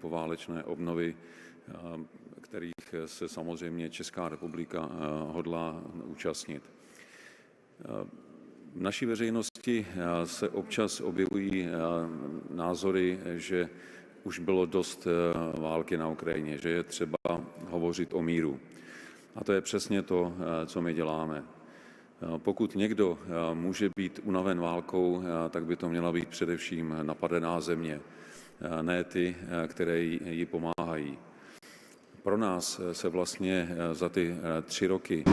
poválečné obnovy, eh, kterých se samozřejmě Česká republika eh, hodlá účastnit. Eh, V naší veřejnosti se občas objevují názory, že už bylo dost války na Ukrajině, že je třeba hovořit o míru. A to je přesně to, co my děláme. Pokud někdo může být unaven válkou, tak by to měla být především napadená země, ne ty, které jí pomáhají. Pro nás se vlastně za ty tři roky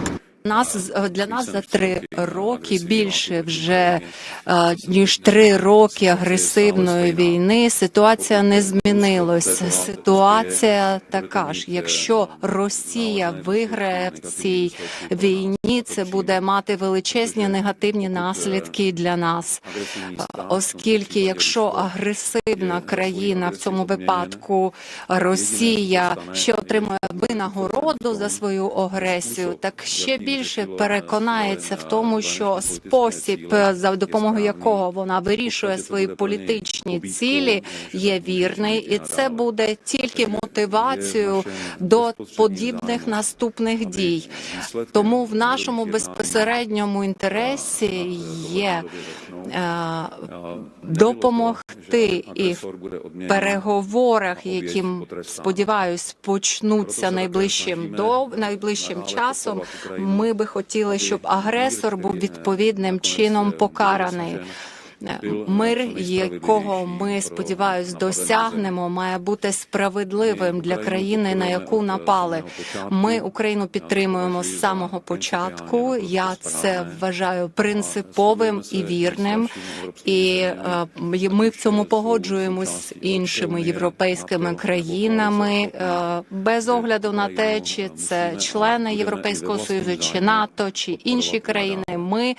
Нас для нас за три роки більше вже е, ніж три роки агресивної війни. Ситуація не змінилась. Ситуація така ж. Якщо Росія виграє в цій війні, це буде мати величезні негативні наслідки для нас. Е, Оскільки, якщо агресивна країна в цьому випадку Росія ще отримує винагороду за свою агресію, так ще більше переконається в тому, що спосіб, за допомогою якого вона вирішує свої політичні цілі, є вірний, і це буде тільки мотивацією до подібних наступних дій. Тому в нашому безпосередньому інтересі є е, допомогти і в переговорах, які сподіваюсь почнуться найближчим до найближчим часом. Ми би хотіли, щоб агресор був відповідним чином покараний. Мир, якого ми сподіваюсь, досягнемо, має бути справедливим для країни, на яку напали. Ми Україну підтримуємо з самого початку. Я це вважаю принциповим і вірним. І е, ми в цьому погоджуємось з іншими європейськими країнами е, без огляду на те, чи це члени Європейського союзу, чи НАТО, чи інші країни. Ми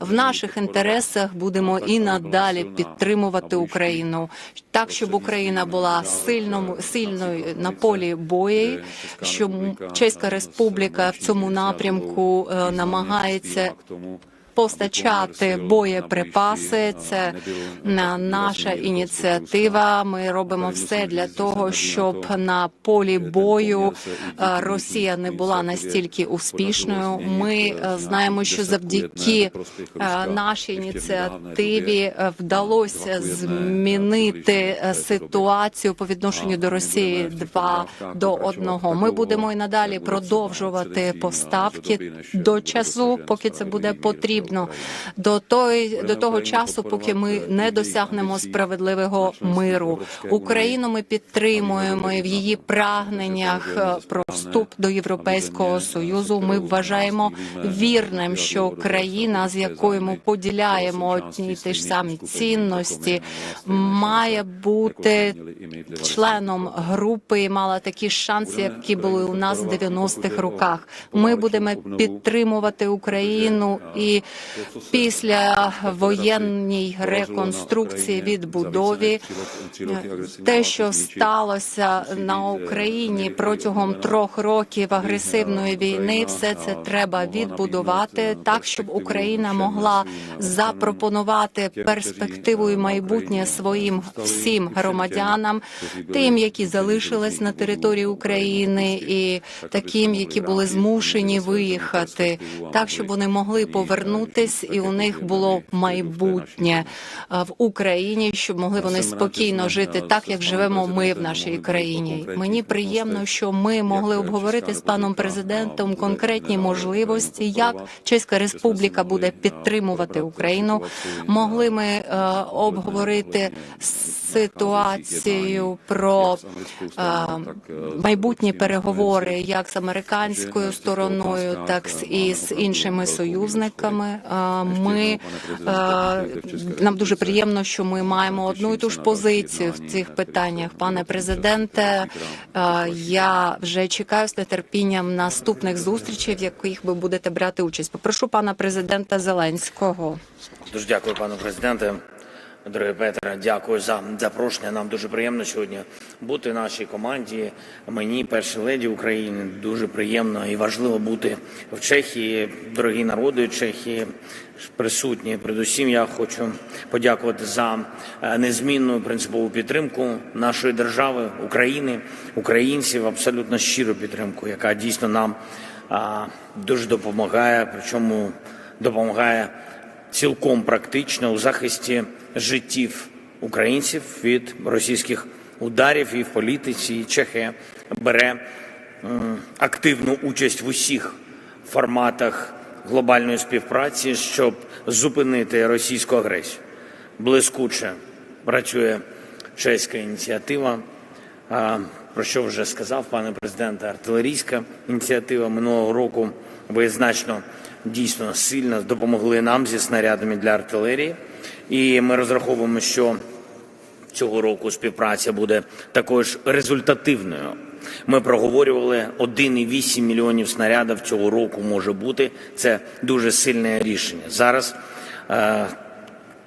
в наших інтересах будемо і надалі підтримувати Україну так, щоб Україна була сильному сильною на полі бої. що Чеська Республіка в цьому напрямку е, намагається постачати боєприпаси. Це наша ініціатива. Ми робимо все для того, щоб на полі бою е, Росія не була настільки успішною. Ми е, знаємо, що завдяки е, нашій ініціативі е, вдалося змінити е, ситуацію по відношенню до Росії два до одного. Ми будемо і надалі продовжувати поставки до часу, поки це буде потрібно. До той до того часу, поки ми не досягнемо справедливого миру. Україну ми підтримуємо і в її прагненнях е, про вступ до Європейського союзу. Ми вважаємо вірним, що країна, з якою ми поділяємо одні й ті ж самі цінності, має бути членом групи і мала такі шанси, які були у нас в 90-х роках. Ми будемо підтримувати Україну і після воєнній реконструкції відбудові те, що сталося на Україні протягом трьох років агресивної війни, все це треба відбудувати так, щоб Україна могла запропонувати перспективу і майбутнє своїм всім громадянам, тим, які залишились на території України, і таким, які були змушені виїхати, так щоб вони могли повернутись, і у них було майбутнє в Україні, щоб могли вони спокійно жити так, як живемо ми в нашій країні. Мені приємно, що ми могли обговорити з паном президентом конкретні можливості, як Чеська Республіка буде підтримувати Україну. Могли ми е, обговорити ситуацію про е, майбутні переговори як з американською стороною, так і з іншими союзниками. Е, Ми е, нам дуже приємно, що ми маємо одну і ту ж позицію в цих питаннях. Пане президенте, е, я вже чекаю з нетерпінням наступних зустрічей, в яких ви будете брати участь. Попрошу пана президента Зеленського. Дуже дякую, пане президенте. Дорогі Петре, дякую за запрошення. Нам дуже приємно сьогодні бути в нашій команді. Мені, першій леді України, дуже приємно і важливо бути в Чехії. Дорогі народи Чехії присутні. Передусім, я хочу подякувати за е, незмінну принципову підтримку нашої держави, України, українців, абсолютно щиру підтримку, яка дійсно нам дуже допомагає. Причому допомагає цілком практично у захисті життів українців від російських ударів і в політиці. І Чехія бере активну участь в усіх форматах глобальної співпраці, щоб зупинити російську агресію. Блискуче працює чеська ініціатива. Про що вже сказав пане президенте, артилерійська ініціатива минулого року. Ви значно дійсно сильно допомогли нам зі снарядами для артилерії, і ми розраховуємо, що цього року співпраця буде також результативною. Ми проговорювали 1,8 мільйонів снарядів цього року може бути. Це дуже сильне рішення. Зараз е,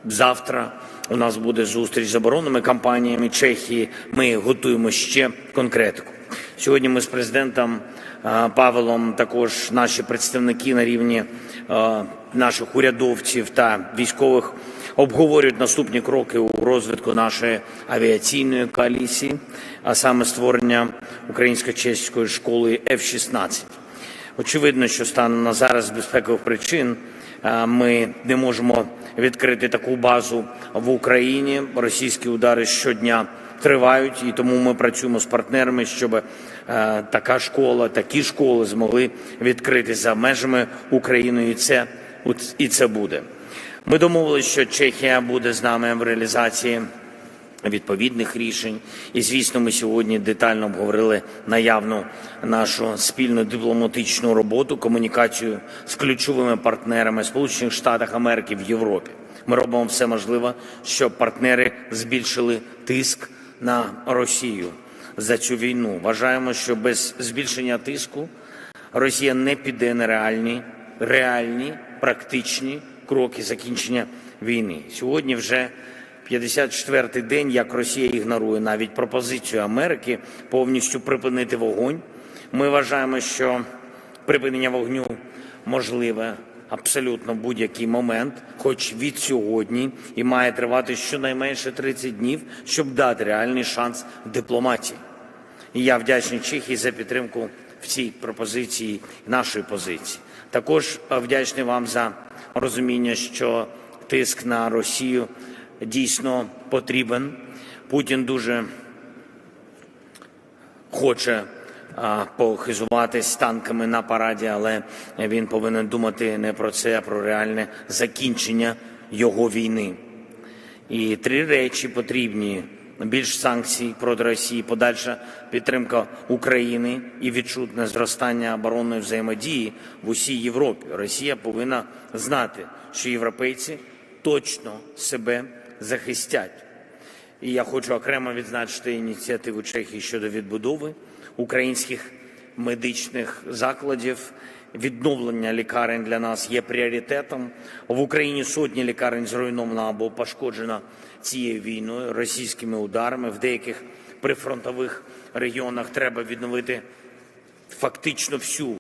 Завтра у нас буде зустріч з оборонними компаніями Чехії. Ми готуємо ще конкретику. Сьогодні ми з президентом е, Павелом, також наші представники на рівні е, наших урядовців та військових обговорюють наступні кроки у розвитку нашої авіаційної коаліції, а саме створення українсько-чеської школи F-16. Очевидно, що станом на зараз з безпекових причин ми не можемо відкрити таку базу в Україні. Російські удари щодня тривають, і тому ми працюємо з партнерами, щоб така школа, такі школи змогли відкрити за межами України, і це і це буде. Ми домовилися, що Чехія буде з нами в реалізації відповідних рішень. І звісно, ми сьогодні детально обговорили наявну нашу спільну дипломатичну роботу, комунікацію з ключовими партнерами Сполучених Штатів Америки в Європі. Ми робимо все можливе, щоб партнери збільшили тиск на Росію за цю війну. Вважаємо, що без збільшення тиску Росія не піде на реальні, реальні практичні кроки закінчення війни. Сьогодні вже 54-й день, як Росія ігнорує навіть пропозицію Америки повністю припинити вогонь. Ми вважаємо, що припинення вогню можливе абсолютно будь-який момент, хоч від сьогодні, і має тривати щонайменше 30 днів, щоб дати реальний шанс дипломатії. І я вдячний Чехії за підтримку в цій пропозиції нашої позиції. Також вдячний вам за розуміння, що тиск на Росію дійсно потрібен. Путін дуже хоче похизуватись танками на параді, але він повинен думати не про це, а про реальне закінчення його війни. І три речі потрібні: більш санкцій проти Росії, подальша підтримка України і відчутне зростання оборонної взаємодії в усій Європі. Росія повинна знати, що європейці точно себе захистять. І я хочу окремо відзначити ініціативу Чехії щодо відбудови українських медичних закладів. Відновлення лікарень для нас є пріоритетом. В Україні сотні лікарень зруйновано або пошкоджено цією війною, російськими ударами. В деяких прифронтових регіонах треба відновити фактично всю,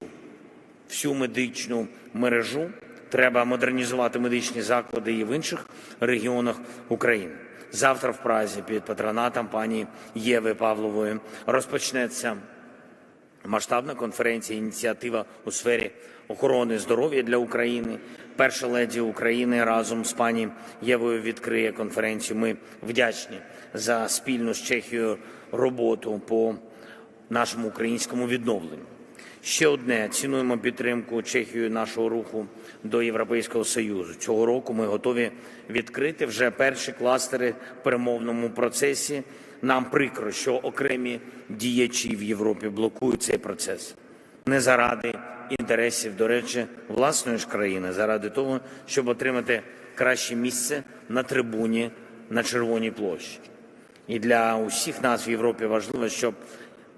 всю медичну мережу. Треба модернізувати медичні заклади і в інших регіонах України. Завтра в Празі під патронатом пані Єви Павлової розпочнеться масштабна конференція ініціатива у сфері охорони здоров'я для України. Перша леді України разом з пані Євою відкриє конференцію. Ми вдячні за спільну з Чехією роботу по нашому українському відновленню. Ще одне цінуємо підтримку Чехією нашого руху до Європейського союзу. Цього року ми готові відкрити вже перші кластери в перемовному процесі. Нам прикро, що окремі діячі в Європі блокують цей процес не заради інтересів, до речі, власної ж країни, заради того, щоб отримати краще місце на трибуні на Червоній площі. І для усіх нас в Європі важливо, щоб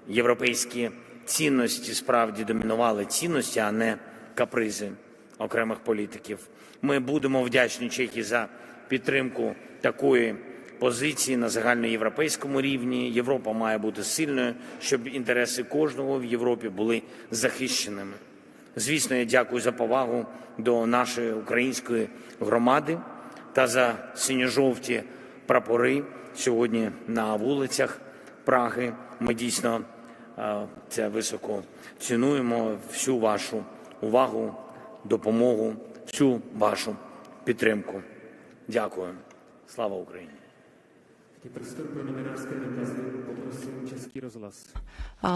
європейські цінності справді домінували цінності, а не капризи окремих політиків. Ми будемо вдячні Чехії за підтримку такої позиції на загальноєвропейському рівні. Європа має бути сильною, щоб інтереси кожного в Європі були захищеними. Звісно, я дякую за повагу до нашої української громади та за синьо-жовті прапори сьогодні на вулицях Праги. Ми дійсно е, це високо цінуємо всю вашу увагу, допомогу, всю вашу підтримку. Дякую. Слава Україні!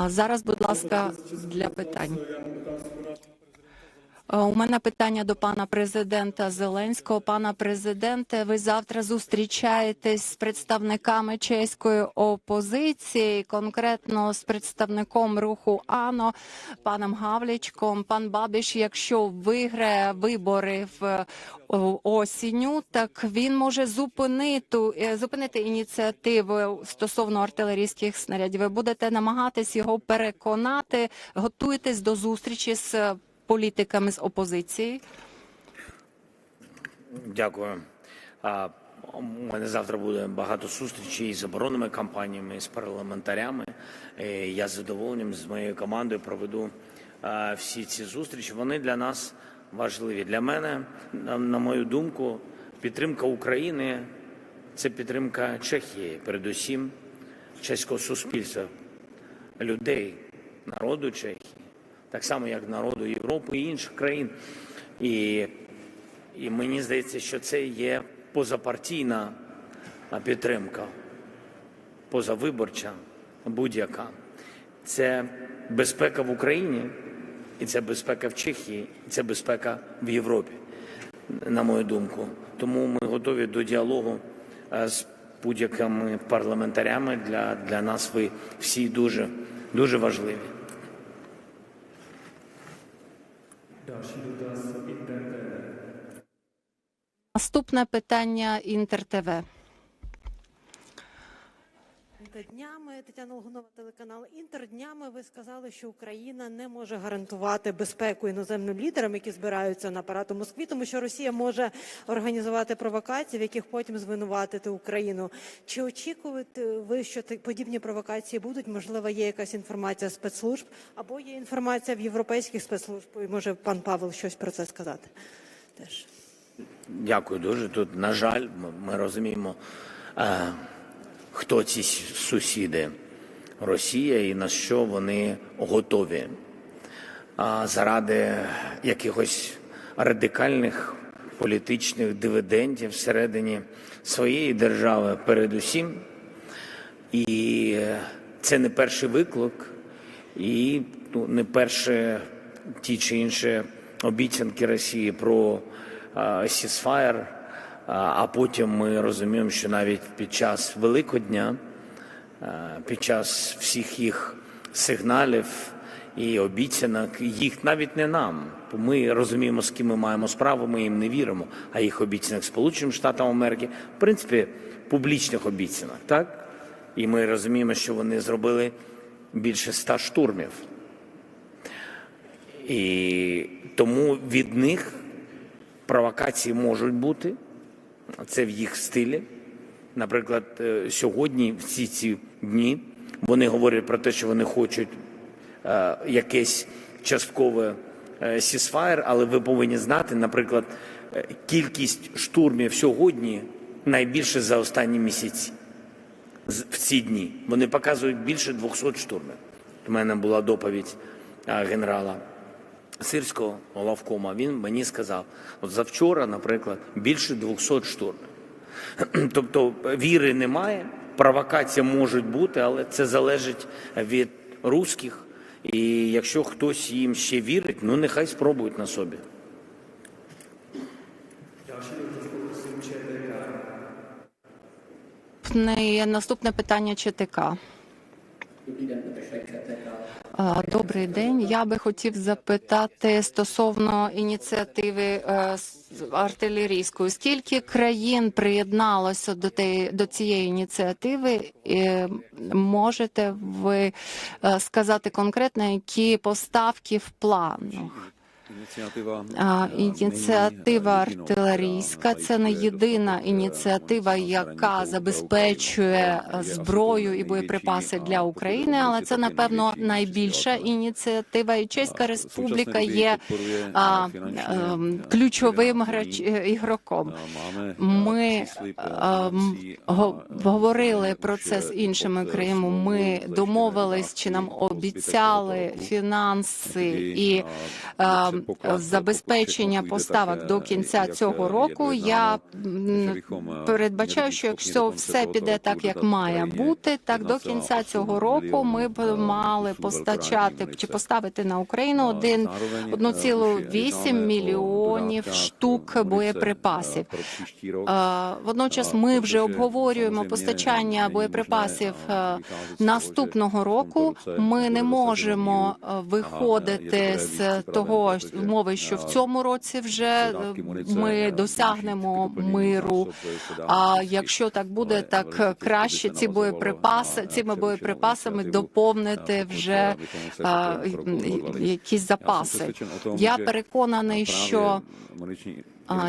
Зараз, будь ласка, для питань. Е, У мене питання до пана президента Зеленського. Пана президенте, ви завтра зустрічаєтесь з представниками чеської опозиції, конкретно з представником руху АНО, паном Гавлічком. Пан Бабіш, якщо виграє вибори в осінню, так він може зупинити, е, зупинити ініціативу стосовно артилерійських снарядів. Ви будете намагатись його переконати, готуєтесь до зустрічі з політиками з опозиції. Дякую. У мене завтра буде багато зустрічей з оборонними кампаніями, з парламентарями. Е, Я з задоволенням з моєю командою проведу всі ці зустрічі. Вони для нас важливі. Для мене, на, на мою думку, підтримка України це підтримка Чехії, передусім чеського суспільства, людей, народу Чехії, так само як народу Європи і інших країн. І і мені здається, що це є позапартійна підтримка, позавиборча будь-яка. Це безпека в Україні, і це безпека в Чехії, і це безпека в Європі, на мою думку. Тому ми готові до діалогу з будь-якими парламентарями. Для, для нас ви всі дуже, дуже важливі. Наступне питання Інтер ТВ. Днями Тетяна Логунова, телеканал Інтер. Днями ви сказали, що Україна не може гарантувати безпеку іноземним лідерам, які збираються на парад у Москві, тому що Росія може організувати провокації, в яких потім звинуватити Україну. Чи очікуєте ви, що подібні провокації будуть? Можливо, є якась інформація спецслужб або є інформація в європейських спецслужб? І може пан Павел щось про це сказати? Теж. Дякую дуже. Тут, на жаль, ми, розуміємо, е, хто ці сусіди Росія і на що вони готові. А заради якихось радикальних політичних дивідендів всередині своєї держави, передусім. І це не перший виклик, і ну, не перші ті чи інші обіцянки Росії про сісфаєр. А потім ми розуміємо, що навіть під час Великодня, а, під час всіх їх сигналів і обіцянок, їх навіть не нам. Ми розуміємо, з ким ми маємо справу, ми їм не віримо. А їх обіцянок Сполученим Штатам Америки, в принципі, публічних обіцянок, так? І ми розуміємо, що вони зробили більше ста штурмів. І тому від них провокації можуть бути. Це в їх стилі. Наприклад, е, сьогодні, всі ці дні, вони говорять про те, що вони хочуть е, якесь часткове е, сісфаєр, але ви повинні знати, наприклад, е, кількість штурмів сьогодні найбільше за останні місяці в ці дні. Вони показують більше 200 штурмів. У мене була доповідь генерала Сирського главкома. Він мені сказав, от завчора, наприклад, більше 200 штурмів. Тобто віри немає, провокація можуть бути, але це залежить від русських. І якщо хтось їм ще вірить, ну нехай спробують на собі. Наступне питання ЧТК. Добрий день. Я би хотів запитати стосовно ініціативи артилерійської. Скільки країн приєдналося до те- до цієї ініціативи? І Можете ви сказати конкретно, які поставки в планах? Ініціатива, А, е, Ініціатива артилерійська це не єдина ініціатива, яка забезпечує зброю і боєприпаси для України, але це напевно найбільша ініціатива. І Чеська Республіка є а, ем, ключовим грач е, ігроком. е, Ми ем, а, го- е, говорили про це з іншими країнами. Ми домовились, чи нам обіцяли фінанси і а, е, předpoklad, забезпечення поставок до кінця цього року. Я е, передбачаю, що якщо все піде так, як має бути, так до кінця цього року ми б мали е, постачати чи поставити на Україну один zároveň, е, 1,8 мільйонів штук боєприпасів. е. Е, Водночас ми вже обговорюємо постачання боєприпасів е, наступного року. Ми не можемо е, виходити з того умови, що в цьому році вже е, ми е, досягнемо миру. А якщо так буде, так краще ці боєприпаси цими боєприпасами доповнити вже е, а, якісь запаси. Я переконаний, що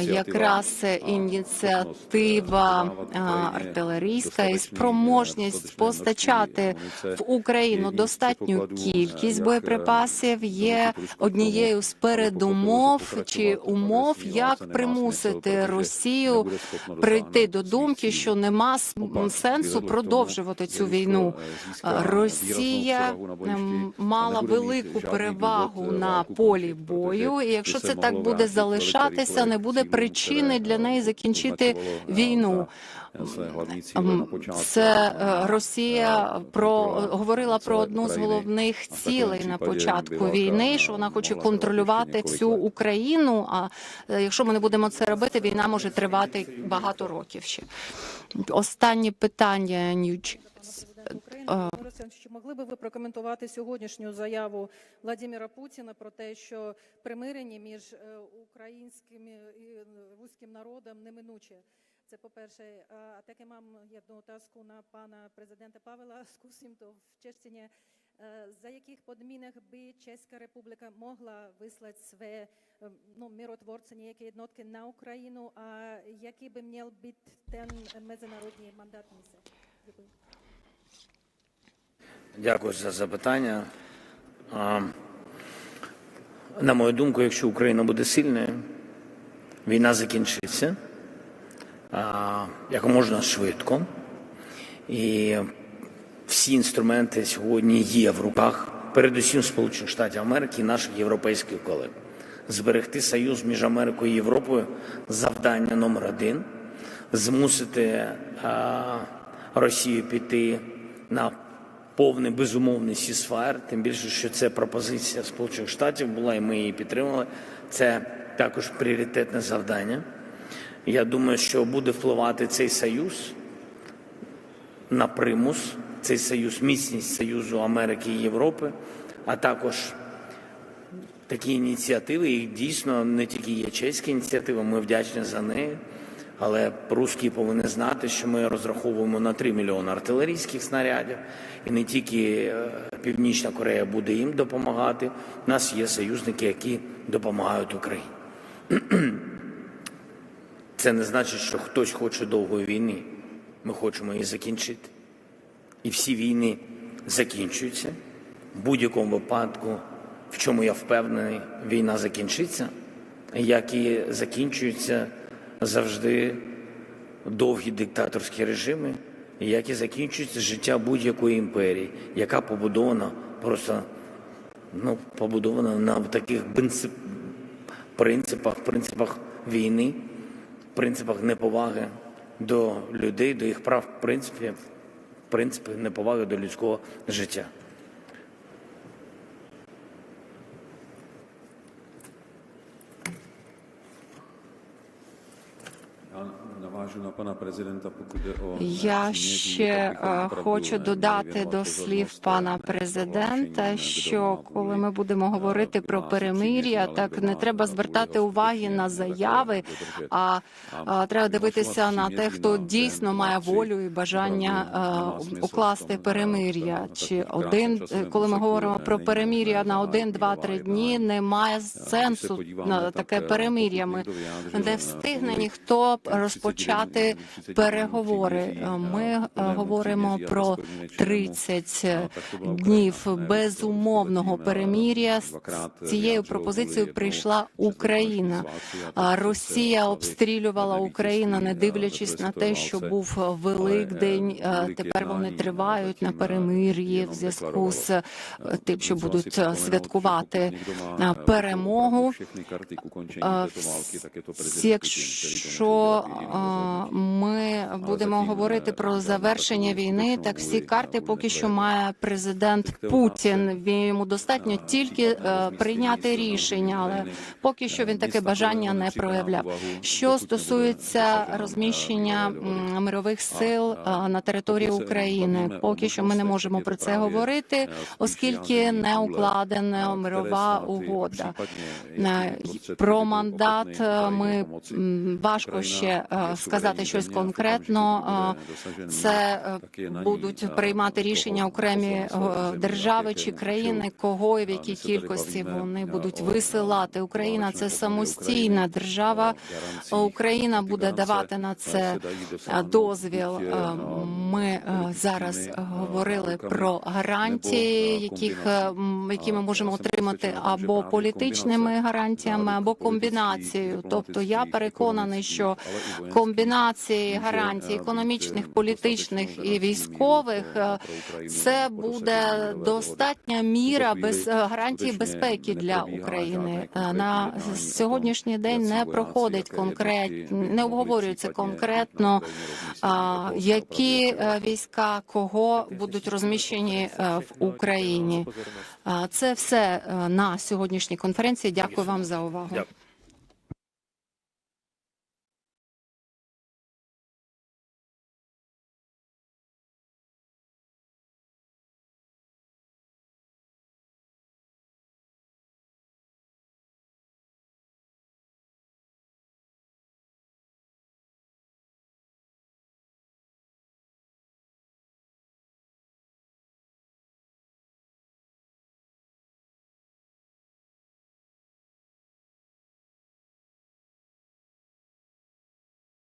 якраз ініціатива е, артилерійська і спроможність постачати в Україну достатню кількість боєприпасів е, є однією з передумов чи умов, як примусити Росію прийти до думки, що нема сенсу продовжувати цю війну. е, Росія a мала велику перевагу е, на полі бою, і якщо це так буде залишатися, не буде причини для е, неї закінчити е, війну. své hlavní Ем, Це е, е, Росія е, про говорила про одну з головних цілей на початку війни, е, що вона хоче контролювати всю. Україну. А е, якщо ми не будемо це робити, війна може тривати багато років ще. Останнє питання Нюч. Президент України чи могли би ви прокоментувати сьогоднішню заяву Владимира Путіна про те, що примирення між е, українським і руським народом неминуче? Це по-перше. А таке мам одну таску на пана президента Павла Скусімто в Чечні. Е, За яких подмінок би Чеська Республіка могла вислати свої е, ну, миротворці, ніякі єднотки на Україну, а який би мав бути ten міжнародний мандат місяць? Дякую. Дякую за запитання. На мою думку, якщо Україна буде сильною, війна закінчиться як можна швидко. І всі інструменти сьогодні є в руках, передусім Сполучених Штатів Америки і наших європейських колег. Зберегти союз між Америкою і Європою завдання номер один змусити Росію піти на повний безумовний сісфаєр, тим більше, що це пропозиція Сполучених Штатів була, і ми її підтримали. Це також пріоритетне завдання. Я думаю, що буде впливати цей союз на примус, цей союз, міцність Союзу Америки і Європи, а також такі ініціативи, їх дійсно не тільки є чеська ініціатива, ми вдячні за неї. Але русські повинні знати, що ми розраховуємо на 3 мільйони артилерійських снарядів, і не тільки е, Північна Корея буде їм допомагати. У нас є союзники, які допомагають Україні. Це не значить, що хтось хоче довгої війни. Ми хочемо її закінчити. І всі війни закінчуються. В будь-якому випадку, в чому я впевнений, війна закінчиться, як і закінчуються завжди довгі диктаторські режими, як і закінчується життя будь-якої імперії, яка побудована просто ну, побудована на таких принцип- принципах, принципах війни, принципах неповаги до людей, до їх прав, принципів, принципи неповаги до людського життя. Я příměří, ще tak bychom е, хочу додати до слів пана президента, що коли ми будемо говорити про перемир'я, так не треба звертати уваги на заяви, а а, треба дивитися на те, хто дійсно має волю і бажання е, укласти перемир'я. Чи один, е, коли ми говоримо про перемир'я на один, два, три дні, немає сенсу на таке eh, перемир'я. Ми не встигне ніхто 30 розпочати 30 переговори. eh, Ми е, говоримо про bezpodmínečnému, 30 eh, tak to byla днів безумовного to перемир'я. З цією пропозицією прийшла Україна. Росія обстрілювала Україну, не дивлячись eh, на те, що був Великдень. е, Е, Тепер вони тривають на е, перемир'ї в зв'язку з е, тим, що будуть е, святкувати е, eh, перемогу. Е, to Якщо ми будемо говорити про завершення війни, так всі карти поки що має президент Путін. Йому достатньо тільки е, прийняти рішення, але поки що він таке бажання не проявляв. Що стосується розміщення мирових сил е, на території України, поки що ми не можемо про це говорити, оскільки не укладена мирова угода. Е, Про мандат ми важко ще е, сказати щось конкретно. Це е, будуть е, приймати рішення окремі е, держави чи країни, кого і в якій кількості вони будуть висилати. Україна це самостійна держава. Україна буде давати на це дозвіл. Ми зараз говорили про гарантії, яких які ми можемо отримати або політичними гарантіями, або комбінацією. Тобто я переконаний, що воєнських комбінації гарантій е, економічних, політичних і військових е, це буде достатня міра без е, гарантії безпеки для України. Е, На сьогоднішній день не проходить конкретні, не обговорюється конкретно, які е, війська кого будуть розміщені е, в Україні. Це все е, на сьогоднішній конференції. Дякую вам за увагу.